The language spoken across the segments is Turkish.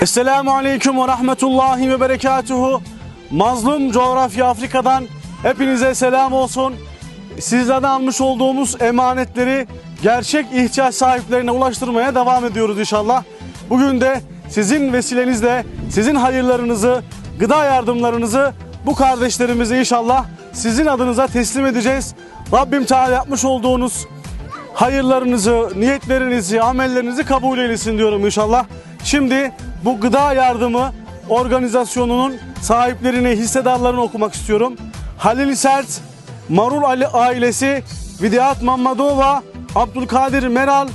Esselamu Aleyküm ve Rahmetullahi ve Berekatuhu. Mazlum coğrafya Afrika'dan hepinize selam olsun. Sizlerden almış olduğumuz emanetleri gerçek ihtiyaç sahiplerine ulaştırmaya devam ediyoruz inşallah. Bugün de sizin vesilenizle sizin hayırlarınızı, gıda yardımlarınızı bu kardeşlerimize inşallah sizin adınıza teslim edeceğiz. Rabbim Teala yapmış olduğunuz hayırlarınızı, niyetlerinizi, amellerinizi kabul eylesin diyorum inşallah. Şimdi bu gıda yardımı organizasyonunun sahiplerini, hissedarlarını okumak istiyorum. Halil Sert, Marul Ali ailesi, Vidiyat Mammadova, Abdülkadir Meral,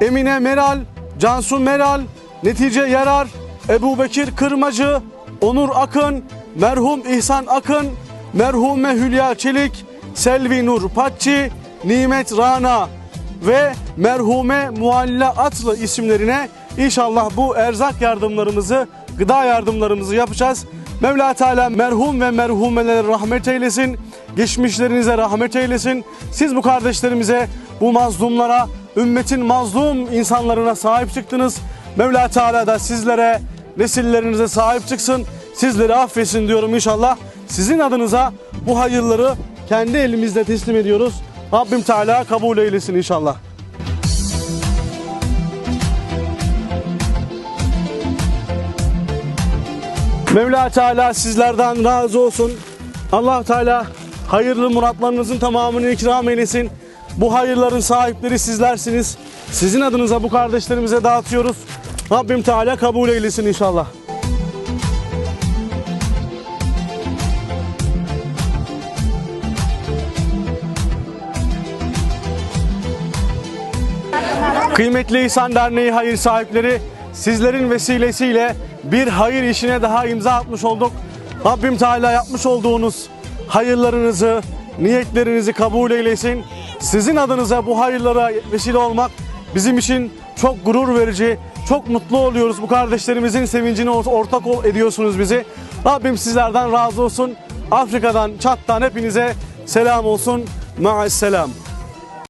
Emine Meral, Cansu Meral, Netice Yarar, Ebu Bekir Kırmacı, Onur Akın, merhum İhsan Akın, merhume Hülya Çelik, Selvi Nur Patçi, Nimet Rana ve merhume Mualla Atlı isimlerine inşallah bu erzak yardımlarımızı, gıda yardımlarımızı yapacağız. Mevla Teala merhum ve merhumelere rahmet eylesin. Geçmişlerinize rahmet eylesin. Siz bu kardeşlerimize, bu mazlumlara, ümmetin mazlum insanlarına sahip çıktınız. Mevla Teala da sizlere, nesillerinize sahip çıksın. Sizleri affetsin diyorum inşallah. Sizin adınıza bu hayırları kendi elimizde teslim ediyoruz. Rabbim Teala kabul eylesin inşallah. Mevla Teala sizlerden razı olsun. Allah Teala hayırlı muratlarınızın tamamını ikram eylesin. Bu hayırların sahipleri sizlersiniz. Sizin adınıza bu kardeşlerimize dağıtıyoruz. Rabbim Teala kabul eylesin inşallah. Kıymetli İhsan Derneği hayır sahipleri sizlerin vesilesiyle bir hayır işine daha imza atmış olduk. Rabbim Teala yapmış olduğunuz hayırlarınızı, niyetlerinizi kabul eylesin. Sizin adınıza bu hayırlara vesile olmak bizim için çok gurur verici, çok mutlu oluyoruz. Bu kardeşlerimizin sevincini ortak ediyorsunuz bizi. Rabbim sizlerden razı olsun. Afrika'dan, Çat'tan hepinize selam olsun. Ma'as selam.